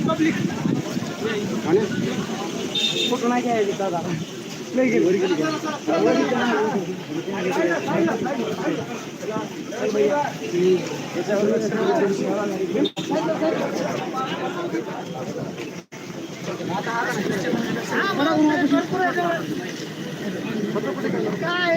Public काय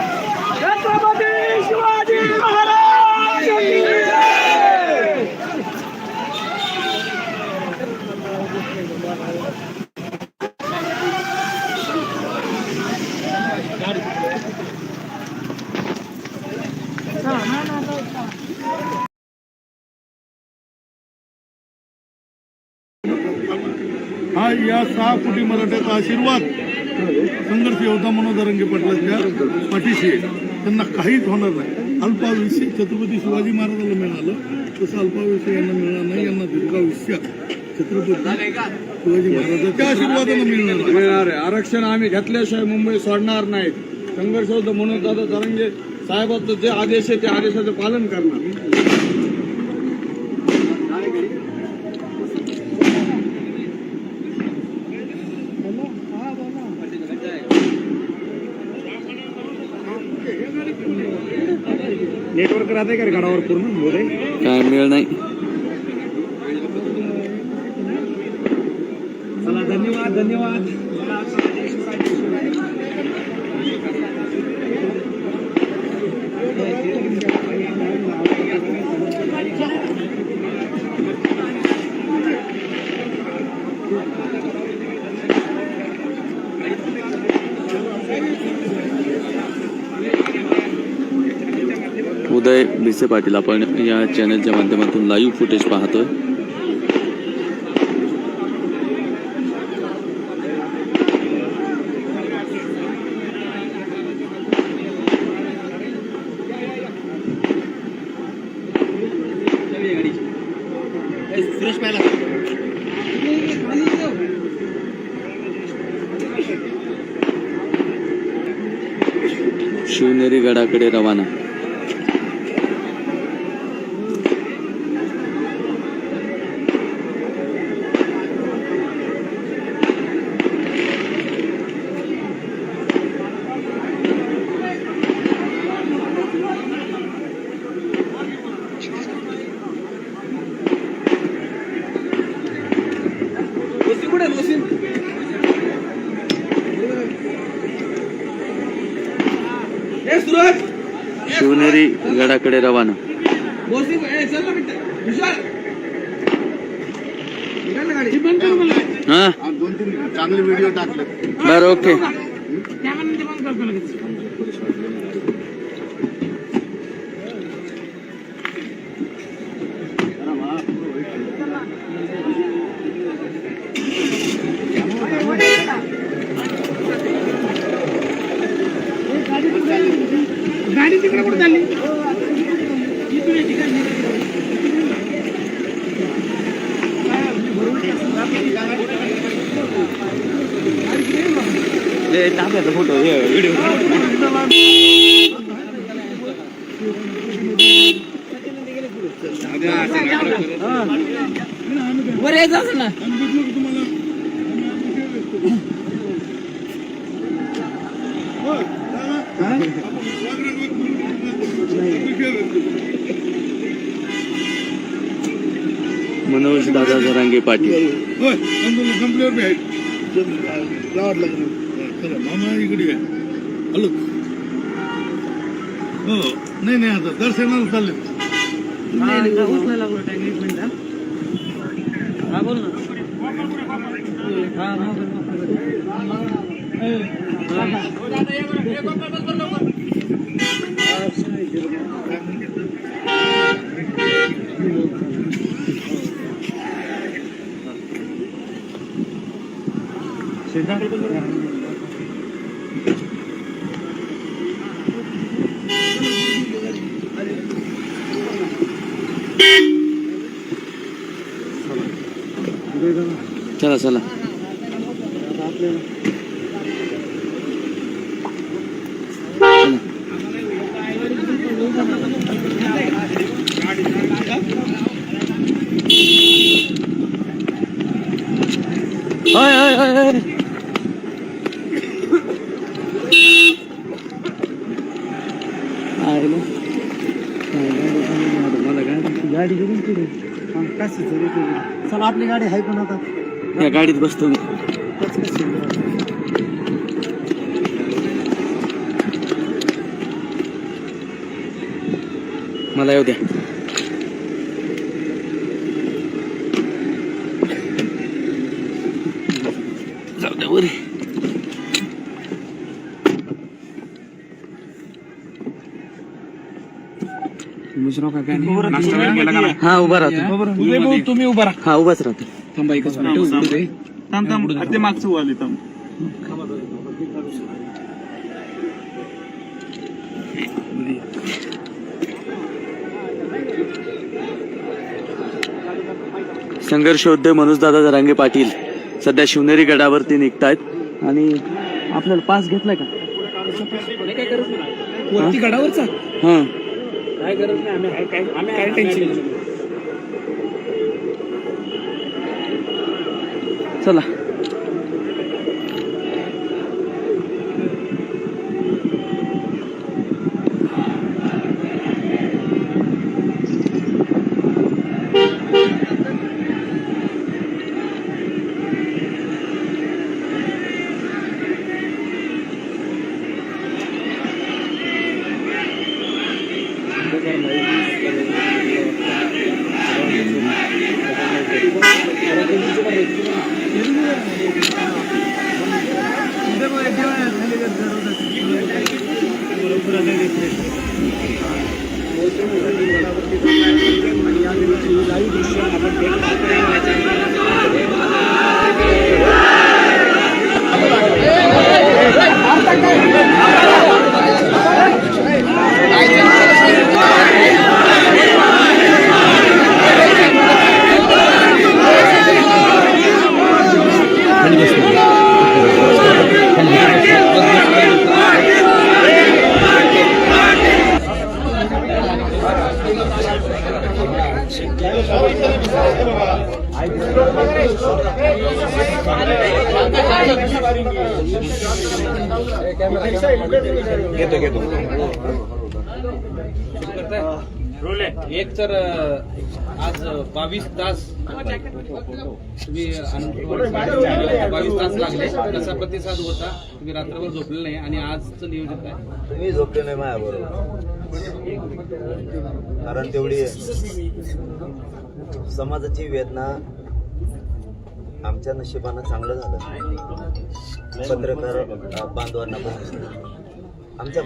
छत्रपती शिवाजी महाराज की जय! हा या कोटी मराठ्याचा आशीर्वाद? संघर्ष योद्धा म्हणून रंगे पाटलाच्या पाठीशी त्यांना काहीच होणार नाही. अल्पायुष्य छत्रपती शिवाजी महाराजाला मिळालं. तसं अल्पायुष्य यांना मिळणार नाही. यांना दीर्घायुष्य छत्रपती शिवाजी महाराजांच्या आशीर्वादाला मिळणार मिळणार आहे. आरक्षण आम्ही घेतल्याशिवाय मुंबई सोडणार नाहीत. संघर्ष होतं म्हणून दादा तरंगे साहेबांचं जे आदेश आहे त्या आदेशाचं पालन करणार. नेटवर्क राहते का गडावर पूर्ण? बोले. काय मिळ नाही. चला धन्यवाद धन्यवाद. भिसे पाटील आपण या चॅनलच्या माध्यमातून लाईव्ह फुटेज पाहतोय. शिवनेरी गडाकडे रवाना. गडाकडे रवाना. हा दोन तीन चांगले व्हिडिओ टाकले. बर ओके गाडी तिकडे कुठे चालली इथून येते का? फोटो व्हिडिओ वर यायचं असेल ना. मनोज दादा जरांगे पाटील. आहेत गावात लागलं. मामा इकडे. हॅलो. हो. नाही नाही आता दर्शनाला चालले. हा. बोल ना हा चला चला हाय हाय हाय हाय गाडी घेऊन पुढे चला आपली गाडी आहे पण आता. या गाडीत बसतो मी. मला येऊ द्या. हा उभा राहतो. उदय भाऊ तुम्ही उभा राहा. हा उभाच राहतो. थांबा एकच मिनिट. थांब थांब. ते मागचं उभारले थांब. संघर्ष उद्योग मनोजदादा जरांगे पाटील सध्या शिवनेरी गडावरती निघतायत. आणि आपल्याला पास घेतलाय का? वरती गडावरचा? हा. काय गरज नाही आम्ही काय आम्ही काय टेन्शन चला. एक तुम्ही बावीस तास लागले कसा प्रतिसाद होता तुम्ही रात्रभर झोपले नाही. आणि आजचं नियोजन काय? तुम्ही झोपले नाही माझ्या बरोबर कारण तेवढी समाजाची वेदना आमच्या नशिबानं चांगलं झालं. पत्रकार बांधवांना आमच्या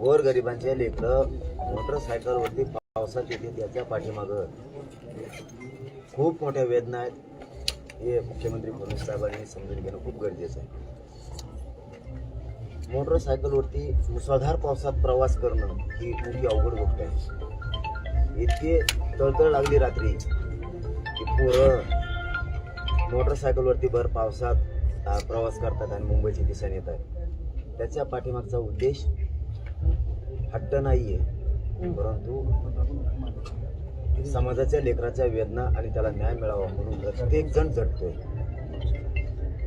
गोर गरिबांचे लेकरं मोटरसायकलवरती पावसात येते त्याच्या पाठीमागं. खूप मोठ्या वेदना आहेत. हे मुख्यमंत्री फडणवीस साहेबांनी समजून घेणं खूप गरजेचं आहे. मोटरसायकलवरती मुसळधार पावसात प्रवास करणं ही मोठी अवघड गोष्ट आहे. इतके तळतळ लागली रात्री की पोरं मोटरसायकलवरती भर पावसात प्रवास करतात आणि मुंबईच्या दिशेने येत त्याच्या पाठीमागचा उद्देश हट्ट नाही आहे परंतु समाजाच्या लेकराच्या वेदना आणि त्याला न्याय मिळावा म्हणून प्रत्येक जण झटतोय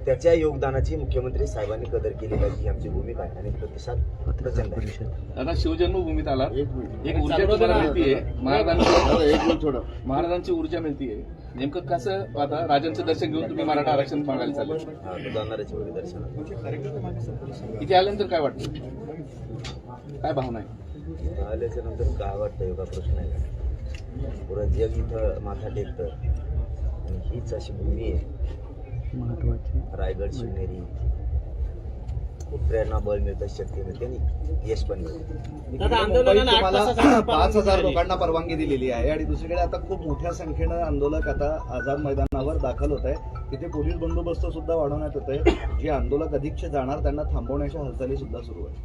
त्याच्या योगदानाची मुख्यमंत्री साहेबांनी कदर केली पाहिजे ही आमची भूमिका आहे आणि प्रतिसाद प्रचंड आहे. दादा शिवजन्मभूमीत आला. एक ऊर्जा तुम्हाला मिळतीये. महाराजांची महाराजांची ऊर्जा मिळतीये. नेमकं कसं आता राजांचं दर्शन घेऊन तुम्ही मराठा आरक्षण मागायला चालले. हा, तो जाणारच वगैरे दर्शनात इथे आल्यानंतर काय वाटतं? काय भावना आहे? आल्याच्यानंतर काय वाटतं? एवढा प्रश्न आहे. पुरं जग इथं माथा टेकतं. आणि हीच अशी भूमी आहे. महत्त्वाचे रायगड शिवनेरी. खूप प्रेरणा बळ मिळतं शक्ती मिळते आणि यश पण मिळतं. पाच हजार लोकांना परवानगी दिलेली आहे आणि दुसरीकडे आता खूप मोठ्या संख्येनं आंदोलक आता आझाद मैदानावर दाखल होत आहे तिथे पोलीस बंदोबस्त सुद्धा वाढवण्यात येत आहे जे आंदोलक अधिकचे जाणार त्यांना थांबवण्याच्या हालचाली सुद्धा सुरू आहे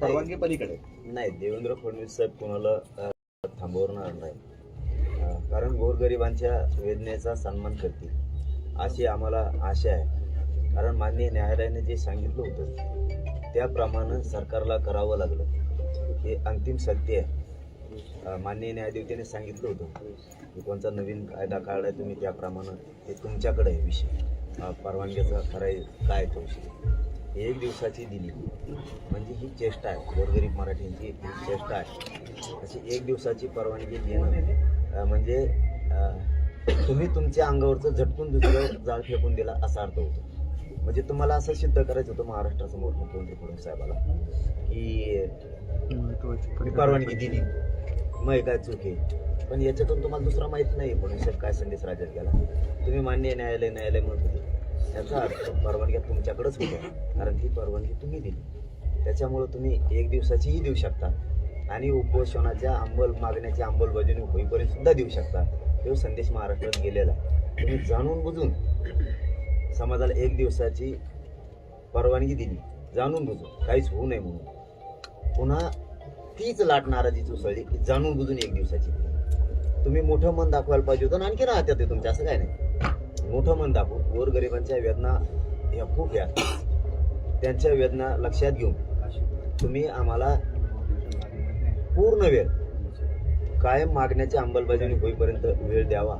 परवानगी पलीकडे. नाही देवेंद्र फडणवीस साहेब कोणाला थांबवणार नाही कारण गोरगरिबांच्या वेदनेचा सन्मान करतील. अशी आम्हाला आशा आहे. कारण माननीय न्यायालयाने जे सांगितलं होतं त्याप्रमाणे सरकारला करावं लागलं. हे अंतिम सत्य आहे. माननीय न्यायाधिवतीने सांगितलं होतं की कोणता नवीन कायदा काढलाय तुम्ही त्याप्रमाणे ते तुमच्याकडे आहे विषय. अ, परवानगीचा खराय काय तो विषय? एक दिवसाची दिली म्हणजे ही चेष्टा आहे. गोरगरीब मराठींची ही चेष्टा आहे. अशी एक दिवसाची परवानगी देणं म्हणजे तुम्ही तुमच्या अंगावरचं झटकून दुसरं जाळ फेकून दिला असा अर्थ होतो. म्हणजे तुम्हाला असं सिद्ध करायचं होतं महाराष्ट्रासमोर मुख्यमंत्री फडणवीस साहेबाला की परवानगी दिली. मग काय चूक आहे? पण याच्यातून तुम्हाला दुसरा माहीत नाही फडणवीस साहेब काय संदेश राज्यात गेला. तुम्ही मान्य न्यायालय न्यायालय म्हणत होते. याचा अर्थ परवानग्या तुमच्याकडेच होत्या कारण ही परवानगी तुम्ही दिली. त्याच्यामुळं तुम्ही एक दिवसाचीही देऊ शकता आणि उपोषणाच्या अंमल मागण्याची अंमलबजावणी होईपर्यंत सुद्धा देऊ शकता. तो संदेश महाराष्ट्रात गेलेला आहे. तुम्ही जाणून बुजून समाजाला एक दिवसाची परवानगी दिली. जाणून बुजून. काहीच होऊ नये म्हणून. पुन्हा तीच लाट नाराजीची उसळली की जाणून बुजून एक दिवसाची दिली तुम्ही मोठं मन दाखवायला पाहिजे होतं आणखी राहत्या ते तुमच्या असं काय नाही. मोठं मन दाखवून गोरगरिबांच्या वेदना ह्या खूप या. त्यांच्या वेदना लक्षात घेऊन तुम्ही आम्हाला पूर्ण वेळ कायम मागण्याची अंमलबजावणी होईपर्यंत वेळ द्यावा.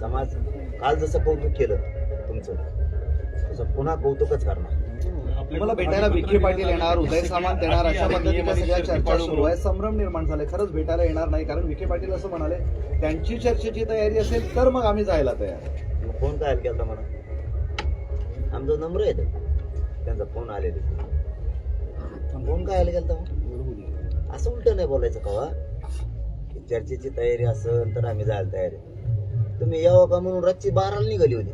समाज काल जसं कौतुक केलं तुमचं तसं पुन्हा कौतुकच करणार. तुम्हाला भेटायला विखे पाटील येणार उदय सामंत येणार अशा पद्धतीच्या सगळ्या चर्चा सुरू आहे. संभ्रम निर्माण झाले खरंच भेटायला येणार नाही कारण विखे पाटील असं म्हणाले त्यांची चर्चेची तयारी असेल तर मग आम्ही जायला तयार. मग फोन काय केला मला? आमचा नंबर आहे तो. त्यांचा फोन आलेले फोन काय गेलता मग? असं उलट नाही बोलायचं कवा की चर्चेची तयारी असेल तर आम्ही जायला तयार आहे. तुम्ही यावं का म्हणून रातची बाराला निघाली होती?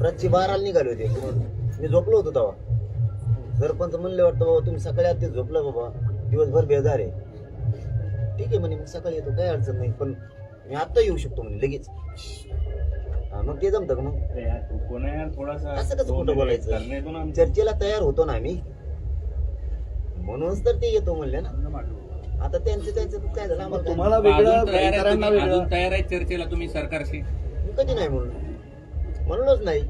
रातची बाराला निघाली होती. मी झोपलो होतो तेव्हा. सरपंच म्हणले वाटतं बाबा तुम्ही सकाळी आधी झोपला बाबा. दिवसभर बेजार आहे. ठीक आहे म्हणे मग सकाळी येतो काही अडचण नाही पण मी आत्ता येऊ शकतो म्हणे लगेच. हा, मग ते जमतं का मग? असं कसं खोटं बोलायचं? चर्चेला तयार होतो ना आम्ही. म्हणूनच तर ते येतो म्हणले ना. आता त्यांचं त्यांचं काय झालं? आम्हाला काय? तुम्हाला वेगळं अजून तयार आहे इतरांना तुम्ही- वेगळं. अजून तयार आहे चर्चेला तुम्ही सरकारशी? मी कधी नाही म्हणून म्हणूनच नाही.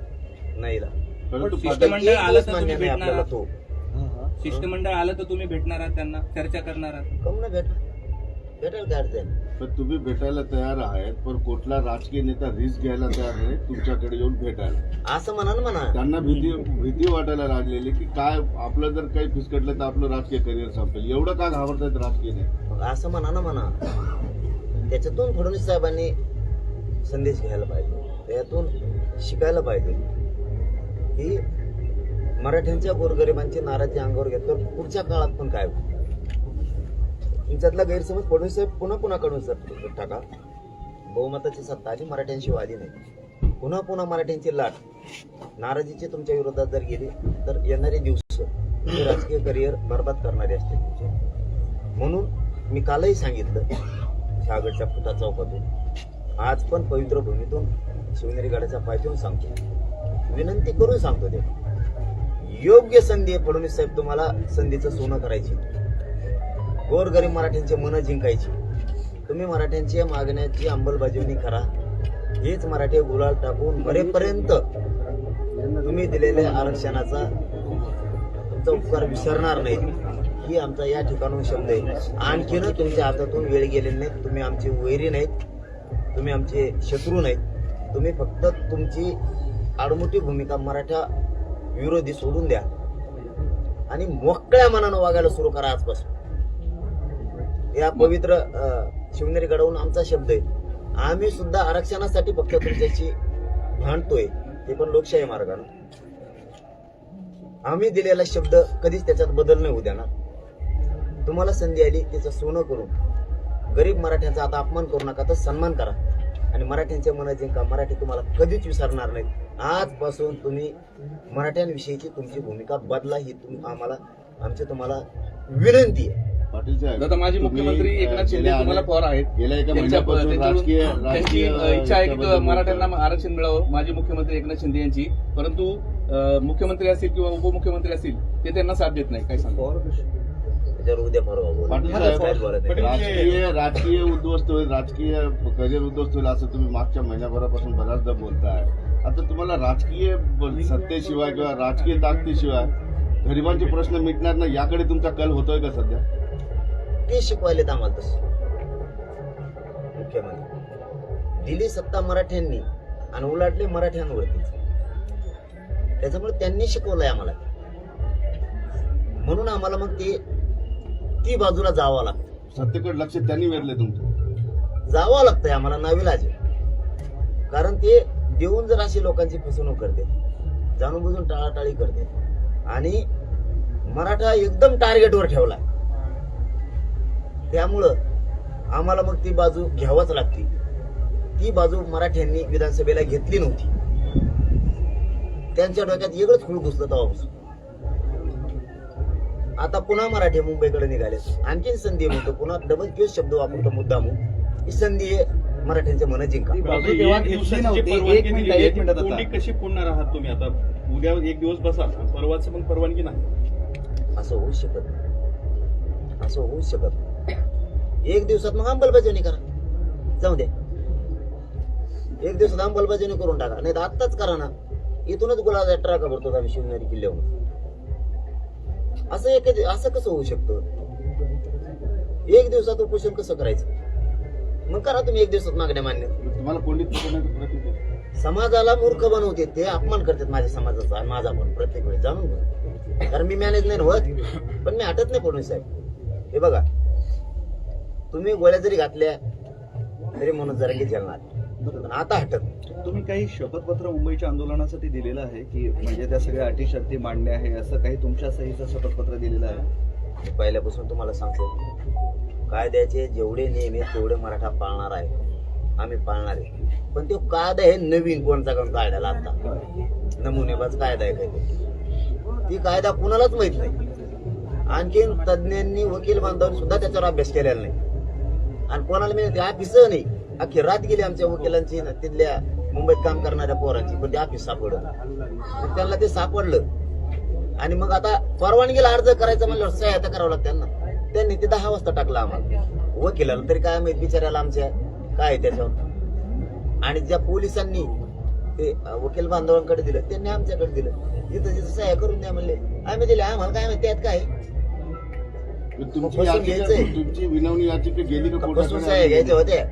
नाहीला शिष्टमंडळ आलं तर तुम्ही मान्य नाही भेटणार तो. शिष्टमंडळ आलं तर तुम्ही भेटणार आहात त्यांना चर्चा करणार आहात. कम ना भेटेल काय अडचण पण तुम्ही भेटायला तयार आहेत पण कुठला राजकीय नेता रिस्क घ्यायला तयार नाही तुमच्याकडे येऊन भेटायला. असं म्हणा ना म्हणा. त्यांना भीती भीती वाटायला लागलेली की काय आपलं जर काही फिसकटलं तर आपलं राजकीय करिअर संपेल. एवढं का घाबरतायत राजकीय नेते? असं म्हणा ना म्हणा. त्याच्यातून फडणवीस साहेबांनी संदेश घ्यायला पाहिजे. त्यातून शिकायला पाहिजे. की मराठ्यांच्या गोरगरिबांची नाराजी अंगावर घेतल्यावर पुढच्या काळात पण काय होईल? तुमच्यातला गैरसमज फडणवीस साहेब पुन्हा पुन्हा काढून सर? टाका. बहुमताची सत्ता आली मराठ्यांशी वादी नाही. पुन्हा पुन्हा मराठ्यांची लाट. नाराजीची तुमच्या विरोधात जर गेली तर येणारे दिवस राजकीय करिअर बरबाद करणारे असतील तुमचे. म्हणून मी कालही सांगितलं शागडच्या फुटा चौकातून. आज पण पवित्र भूमीतून शिवनेरी गडाच्या पायथ्याहून सांगतो. विनंती करून सांगतो ते. योग्य संधी आहे फडणवीस साहेब तुम्हाला संधीचं सोनं करायची. गोरगरीब मराठ्यांचे मन जिंकायची. तुम्ही मराठ्यांच्या मागण्याची अंमलबजावणी करा. हेच मराठी गुलाल टाकून मरेपर्यंत तुम्ही दिलेल्या आरक्षणाचा तुमचा उपकार विसरणार नाही. ही आमचा या ठिकाणून शब्द आहे. आणखीन तुमच्या हातातून वेळ गेलेली नाही. तुम्ही आमचे वैरी नाहीत. तुम्ही आमचे शत्रू नाहीत. तुम्ही फक्त तुमची आडमुठी भूमिका मराठा विरोधी सोडून द्या. आणि मोकळ्या मनानं वागायला सुरू करा आजपासून. या पवित्र शिवनेरी गडावरून आमचा शब्द आहे. आम्ही सुद्धा आरक्षणासाठी फक्त तुमच्याशी भांडतोय ते पण लोकशाही मार्गानं. आम्ही दिलेला शब्द कधीच त्याच्यात बदल नाही होऊ देणार. तुम्हाला संधी आली त्याचं सोनं करून. गरीब मराठ्यांचा आता अपमान करू नका तर सन्मान करा. आणि मराठ्यांच्या मनात जिंका मराठी तुम्हाला कधीच विसरणार नाहीत. आजपासून तुम्ही मराठ्यांविषयीची तुमची भूमिका बदला ही तुम आम्हाला आमची तुम्हाला विनंती आहे. पाटील साहेब दादा माजी मुख्यमंत्री एकनाथ शिंदे तुम्हाला पवार आहेत. गेल्या एका महिन्यापासून राजकीय त्यांची इच्छा आहे की मराठ्यांना आरक्षण मिळावं? माजी मुख्यमंत्री एकनाथ शिंदे यांची. परंतु मुख्यमंत्री असतील किंवा उपमुख्यमंत्री असतील ते त्यांना साथ देत नाही. काय सांगतो. पाटील साहेब. राजकीय राजकीय उद्ध्वस्त होईल राजकीय करिअर उद्ध्वस्त होईल असं तुम्ही मागच्या महिन्याभरापासून बऱ्याचदा बोलताय. आता तुम्हाला राजकीय सत्तेशिवाय किंवा राजकीय ताकदीशिवाय गरिबांचे प्रश्न मिटणार नाही याकडे तुमचा कल होतोय का सध्या? ते शिकवायलेत आम्हाला तसं. मुख्यमंत्री. दिली सत्ता मराठ्यांनी आणि उलाटले मराठ्यांवरती. त्याच्यामुळे त्यांनी शिकवलंय आम्हाला. म्हणून आम्हाला मग ते ती बाजूला जावं लागतं. सत्तेकडे लक्ष त्यांनी वेधले तुमचं. जावं लागतंय आम्हाला नाविलाज. कारण ते देऊन जर अशी लोकांची फसवणूक करते जाणून बुजून टाळाटाळी करते. आणि मराठा एकदम टार्गेटवर ठेवला त्यामुळं आम्हाला मग ती बाजू घ्यावाच लागते. ती बाजू मराठ्यांनी विधानसभेला घेतली नव्हती. त्यांच्या डोक्यात वेगळंच खूळ घुसलं तेव्हापासून. आता पुन्हा मराठी मुंबईकडे निघाले. आणखीन संधी म्हणतो पुन्हा डबल किंवा शब्द वापरतो मुद्दाम ही संधी आहे मराठ्यांचे मन जिंका. कशी फोडणार आहात तुम्ही आता? उद्या एक दिवस बसा परवाच पण परवानगी नाही. असं होऊ शकत नाही. असं होऊ शकत. एक दिवसात मग अंमलबजावणी करा. जाऊ द्या एक दिवसात अंमलबजावणी करून टाका. नाही तर आत्ताच करा ना. इथूनच गुलाब ट्रका भरतो आम्ही शिवनेरी किल्ल्यावर. असं एक असं कसं होऊ शकतं? एक दिवसात उपोषण कसं करायचं? मग करा तुम्ही एक दिवसात मागण्या मान्य. तुम्हाला केला समाजाला मूर्ख बनवते ते अपमान करतात माझ्या समाजाचा आणि माझा पण प्रत्येक वेळी जाणून. कारण मी मॅनेज नाही होत. पण मी हटत नाही फडणवीस साहेब. हे बघा. तुम्ही गोळ्या जरी घातल्या तरी म्हणून जरा की झेलणार आता हटत. तुम्ही काही शपथपत्र मुंबईच्या आंदोलनासाठी दिलेलं आहे की म्हणजे त्या सगळ्या अटी शर्ती मांडल्या आहे असं काही तुमच्या सहीचं शपथपत्र दिलेलं आहे? पहिल्यापासून तुम्हाला सांगतो कायद्याचे जेवढे नियम आहेत तेवढे मराठा पाळणार आहे. आम्ही पाळणार आहे. पण तो कायदा आहे नवीन कोणता कोण कायद्याला आता? नमुनेबाज कायदा आहे काही ती कायदा कुणालाच माहीत नाही. आणखीन तज्ज्ञांनी वकील बांधवांनी सुद्धा त्याच्यावर अभ्यास केलेला नाही. आणि कोणाला मी ऑफिस नाही. अख्खी रात गेली आमच्या वकिलांची ना तिथल्या मुंबईत काम करणाऱ्या पोरांची. पण ते ऑफिस सापडलं. त्यांना ते सापडलं. आणि मग आता परवानगीला अर्ज करायचा म्हणल्यावर सहायता करावं लागतं त्यांना. त्यांनी ते दहा वाजता टाकलं आम्हाला. वकिलाला तरी काय माहीत बिचाऱ्याला आमच्या काय आहे त्याच्यावर. आणि ज्या पोलिसांनी ते वकील बांधवांकडे दिलं त्यांनी आमच्याकडे दिलं. जिथं जिथं सह्या करून द्या म्हणले. आम्ही दिले आम्हाला काय माहिती त्यात काय तुमची बसून याचिका घ्यायचंय. तुमची विनवणी याचिका गेली का बसून कोर्टाकडे? सह्या घ्यायच्या होत्या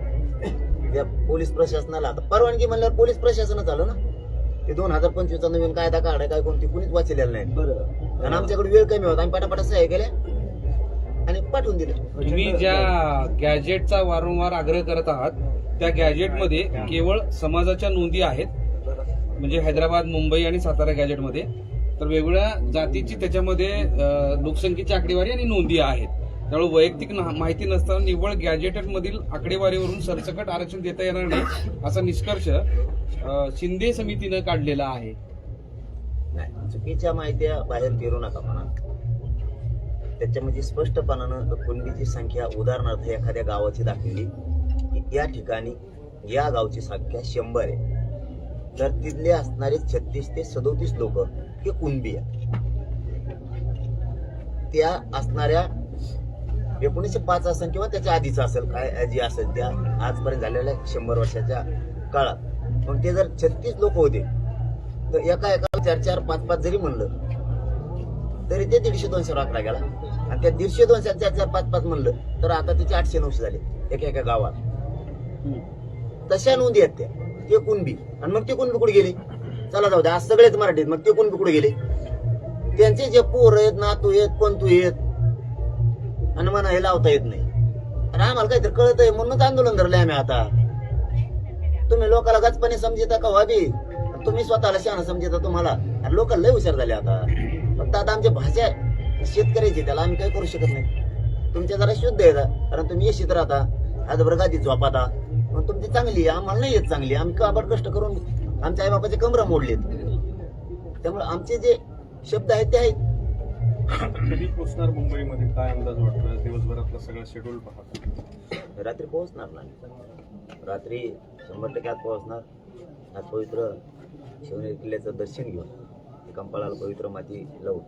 त्या पोलीस प्रशासनाला आता परवानगी म्हणल्यावर पोलीस प्रशासनच आलं ना? ते दोन हजार पंचवीसचा नवीन कायदा काढाय काय कोणती कुणीच वाचलेला नाही. बरं. आणि आमच्याकडे वेळ कमी होता आम्ही पटापटा सह्या केल्या आणि पाठवून दिले. तुम्ही ज्या गॅजेटचा वारंवार आग्रह करत आहात त्या गॅजेटमध्ये केवळ समाजाच्या नोंदी आहेत. म्हणजे हैदराबाद मुंबई आणि सातारा गॅजेटमध्ये. तर वेगवेगळ्या जातीची त्याच्यामध्ये लोकसंख्येची आकडेवारी आणि नोंदी आहेत. त्यामुळे वैयक्तिक ना- माहिती नसताना निव्वळ गॅजेटमधील आकडेवारीवरून सरसकट आरक्षण देता येणार नाही असा निष्कर्ष शिंदे समितीनं काढलेला आहे. नाही चुकीच्या माहित्या बाहेर फिरू नका म्हणा. त्याच्यामध्ये स्पष्टपणानं कुणबीची संख्या उदाहरणार्थ एखाद्या गावाची दाखवली की या ठिकाणी या गावची संख्या शंभर आहे. तर तिथले असणारे छत्तीस ते सदोतीस लोक कुणबी आहे. त्या असणाऱ्या एकोणीसशे पाच असेल किंवा त्याच्या आधीच असेल काय जी असेल त्या आजपर्यंत झालेल्या शंभर वर्षाच्या काळात. मग ते जर छत्तीस लोक होते तर एका एका चार चार पाच पाच जरी म्हणलं तरी ते दीडशे दोनशे आकडा गेला. आणि त्या दीडशे दोनशे चार चार पाच पाच म्हणलं तर आता तिचे आठशे नऊशे झाले एका एका गावात. तशा नोंदी आहेत त्या. ते कुणबी आणि मग ते कुणबी कुठे गेले? चला जाऊ द्या आज सगळेच मराठीत. मग ते कोण कुठे गेले? त्यांचे जे पोर आहेत नातू आहेत कोणतू आहेत आणि म्हणा हे लावता येत नाही. आणि आम्हाला काहीतरी कळत आहे म्हणूनच आंदोलन धरलंय आम्ही आता. तुम्ही लोकाला गचपणे समजता का हो व्हावी तुम्ही स्वतःला शहाणा समजता तुम्हाला. आणि लोक लय हुशार झाले आता. फक्त आता आमची भाषा शेतकऱ्याची त्याला आम्ही काही करू शकत नाही. तुमच्या जरा शुद्ध आहे कारण तुम्ही येशीत राहता. आज गादी झोपाता. मग तुमची चांगली आहे आम्हाला नाही येत चांगली. आम्ही काबड कष्ट करून आमच्या आईबापाचे कमरा मोडलेत. त्यामुळे आमचे जे शब्द आहेत ते आहेत. कधी पोहोचणार मुंबईमध्ये? काय अंदाज वाटतो दिवसभरातलं सगळं शेड्यूल पाहता रात्री पोहोचणार ना रात्री शंभर टक्के आज पोहोचणार. आज पवित्र शिवनेरी किल्ल्याचं दर्शन घेऊन कंपाळाला पवित्र माती लावून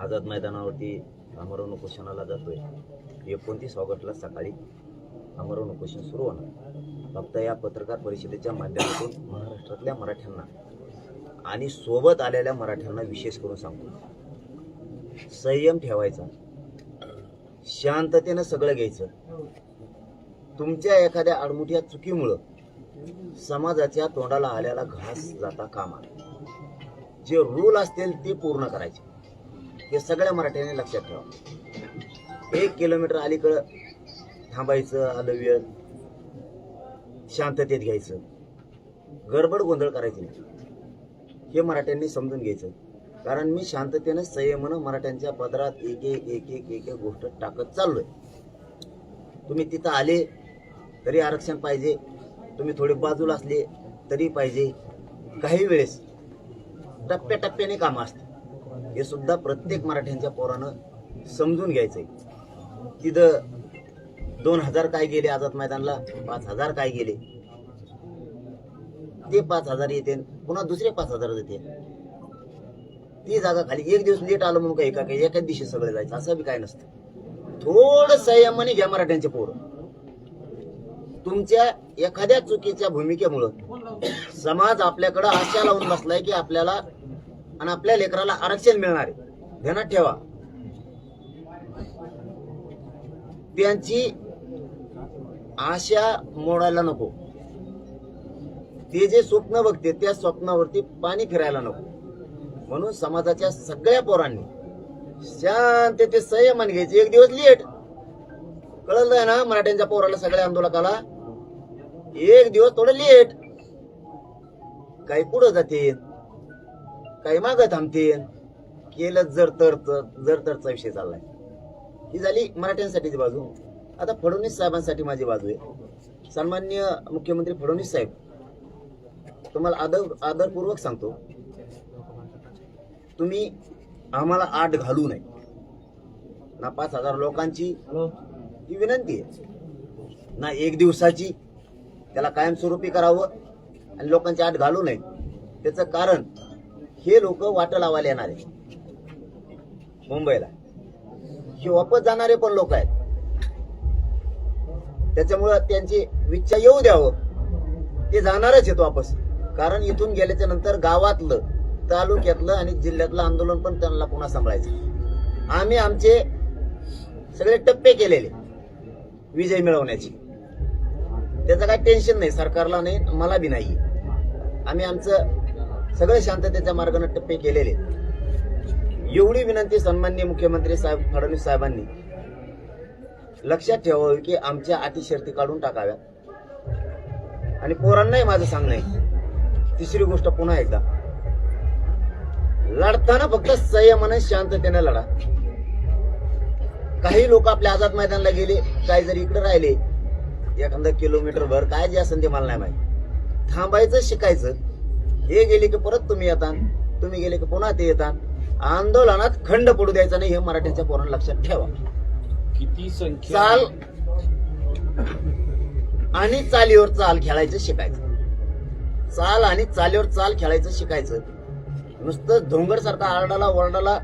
आझाद मैदानावरती आमरण उपोषणाला जातोय. एकोणतीस ऑगस्टला सकाळी आमरण उपोषण सुरू होणार. फक्त या पत्रकार परिषदेच्या माध्यमातून महाराष्ट्रातल्या मराठ्यांना आणि सोबत आलेल्या मराठ्यांना विशेष करून सांगतो. संयम ठेवायचा. शांततेनं सगळं घ्यायचं. तुमच्या एखाद्या आडमुठ्या चुकीमुळं समाजाच्या तोंडाला आलेला घास जाता कामा. जे रूल असतील ते पूर्ण करायचे. हे सगळ्या मराठ्यांनी लक्षात ठेवा. एक किलोमीटर अलीकडं थांबायचं आलं वेळ. शांततेत घ्यायचं. गडबड गोंधळ करायची हे मराठ्यांनी समजून घ्यायचं. कारण मी शांततेनं संयमानं मराठ्यांच्या पदरात एक एक एक एक एक एक गोष्ट टाकत चाललोय. तुम्ही तिथं आले तरी आरक्षण पाहिजे. तुम्ही थोडे बाजूला असले तरी पाहिजे. काही वेळेस टप्प्याटप्प्याने कामं असतात. हे सुद्धा प्रत्येक मराठ्यांच्या पोरानं समजून घ्यायचंय. तिथं दोन हजार काय गेले आझाद मैदानला? पाच हजार काय गेले? ते पाच हजार येते पुन्हा दुसरे पाच हजार येते ती जागा खाली एक दिवस लेट आलं म्हणून काही का काही एकाच दिवशी सगळं जायचं असं बी काय नसतं. थोडं संयमाने घ्या मराठ्यांचे पोर. तुमच्या एखाद्या चुकीच्या भूमिकेमुळं समाज आपल्याकडं आशा लावून बसलाय की आपल्याला आणि आपल्या लेकराला आरक्षण मिळणार आहे. ध्यानात ठेवा. त्यांची आशा मोडायला नको. ते जे स्वप्न बघते त्या स्वप्नावरती पाणी फिरायला नको. म्हणून समाजाच्या सगळ्या पोरांनी शांत ते संयमान घ्यायचे. एक दिवस लेट. कळलं ना मराठ्यांच्या पोराला सगळ्या आंदोलकाला? एक दिवस थोडं लेट. काही पुढं जातील काही मागं थांबतील. केलं जर तर जर तरचा विषय चाललाय. ही झाली मराठ्यांसाठीची बाजू. आता फडणवीस साहेबांसाठी माझी बाजू आहे. सन्मान्य मुख्यमंत्री फडणवीस साहेब तुम्हाला आदर आदरपूर्वक सांगतो तुम्ही आम्हाला आठ घालू नये. ना पाच हजार लोकांची ही विनंती आहे. ना एक दिवसाची त्याला कायमस्वरूपी करावं आणि लोकांची आठ घालू नये. त्याचं कारण हे लोक वाट लावायला येणार. आहे मुंबईला. हे वापस जाणारे पण लोक आहेत. त्याच्यामुळं त्यांची विच्छा येऊ द्यावं. ते जाणारच आहेत वापस. कारण इथून गेल्याच्यानंतर गावातलं तालुक्यातलं आणि जिल्ह्यातलं आंदोलन पण त्यांना पुन्हा सांभाळायचं. आम्ही आमचे सगळे टप्पे केलेले विजय मिळवण्याची. त्याचं काही टेन्शन नाही सरकारला नाही मला बी नाही. आम्ही आमचं सगळं शांततेच्या मार्गाने टप्पे केलेले. एवढी विनंती सन्मान्य मुख्यमंत्री साहेब फडणवीस साहेबांनी. लक्षात ठेवावी की आमच्या अतिशर्ती शर्ती काढून टाकाव्यात आणि पोरांनाही माझं सांगणं आहे. तिसरी गोष्ट पुन्हा एकदा. लढताना फक्त संयमाने शांततेने लढा. काही लोक आपल्या आझाद मैदानला गेले काही जरी इकडे राहिले एखादा किलोमीटर भर काय जे असेल ते मला नाही माहिती. थांबायचं शिकायचं. हे गेले की परत तुम्ही येता तुम्ही गेले की पुन्हा ते येतात आंदोलनात खंड पडू द्यायचा नाही हे मराठ्यांच्या पोरांना लक्षात ठेवा. किती संख्या? चाल. आणि चालीवर चाल खेळायचं शिकायचं. चाल आणि चालीवर चाल खेळायचं शिकायचं. नुसतं धोंगर सारखा आरडाला ओरडाला.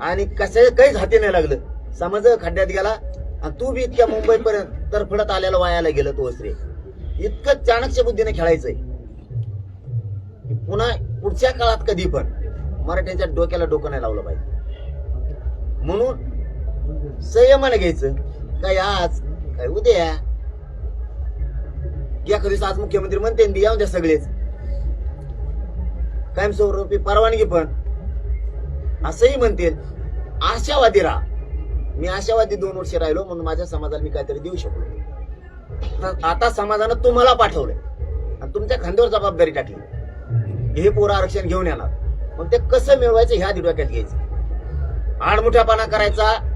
आणि कशा काहीच हाती नाही लागलं. समज खड्ड्यात गेला? आणि तू बी इतक्या मुंबई पर्यंत तरफडत आलेला वायाला गेलं तो वस्त्रे इतकं चाणक्य बुद्धीने खेळायचंय. पुन्हा पुढच्या काळात कधी पण मराठ्यांच्या डोक्याला डोकं नाही लावलं पाहिजे. म्हणून संयमाने घ्यायचं. काय आज काय उद्या? या दिवस आज मुख्यमंत्री म्हणते या यावं द्या सगळेच. कायमस्वरूपी परवानगी पण. असंही म्हणतील आशावादी राहा. मी आशावादी दोन वर्ष राहिलो म्हणून माझ्या समाजाला मी काहीतरी देऊ शकलो तर आता समाजानं तुम्हाला पाठवलंय. आणि तुमच्या खांद्यावर जबाबदारी टाकली. हे पोरं आरक्षण घेऊन येणार. मग ते कसं मिळवायचं ह्या डोक्यात घ्यायचं. आडमुठ्यापणा करायचा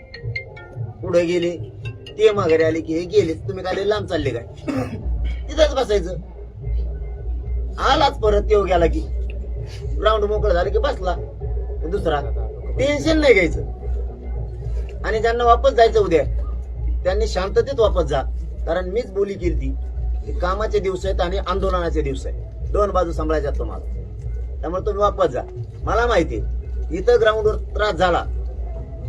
पुढे गेले. ते माघारी आले की हे गेले तुम्ही काय लांब चालले काय? तिथंच बसायचं. आलाच परत येऊ गेला की. ग्राउंड मोकळं झालं की बसला. दुसरा. टेन्शन नाही घ्यायचं. आणि ज्यांना वापस जायचं उद्या त्यांनी शांततेत वापस जा. कारण मीच बोली केली ती कामाचे दिवस आहेत आणि आंदोलनाचे दिवस आहेत. दोन बाजू सांभाळायच्या तुम्हाला. त्यामुळे तुम्ही वापस जा. मला माहिती आहे, इथं ग्राउंडवर त्रास झाला.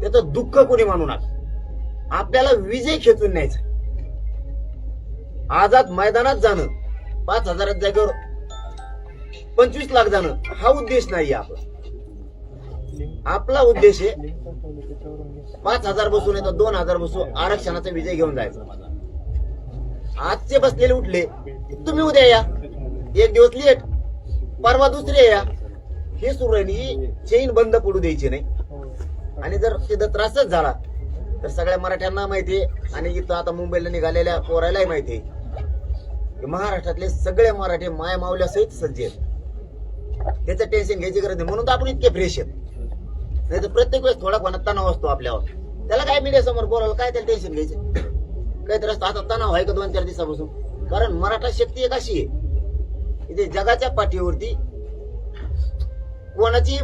त्याचं दुःख कोणी मानू नका. आपल्याला विजय खेचून न्यायचा आझाद मैदानात जाणं पाच हजारात जागेवर पंचवीस लाख जाणं हा उद्देश नाही आपला. आपला उद्देश आहे पाच हजार बसून नाही दोन हजार बसू आरक्षणाचा विजय घेऊन जायचा. आजचे बसलेले उठले तुम्ही उद्या या. एक दिवस लेट परवा दुसरे या. हे सुरू ही चेन बंद पडू द्यायची नाही. आणि जर तिथं त्रासच झाला तर सगळ्या मराठ्यांना माहिती आहे. आणि इथं आता मुंबईला निघालेल्या पोरायलाही माहिती आहे. की महाराष्ट्रातले सगळे मराठी माय मावल्यासहित सज्ज आहेत. त्याचं टेन्शन घ्यायची गरज नाही. म्हणून तर आपण इतके फ्रेश आहेत. नाही तर प्रत्येक वेळेस थोडा कोणा तणाव असतो आपल्यावर. त्याला काय मीडिया समोर बोलावलं काय त्याला टेन्शन घ्यायचं? काहीतरी असतं आता तणाव आहे का दोन चार दिवसापासून? कारण मराठा शक्ती एक अशी आहे. इथे जगाच्या पाठीवरती कोणाची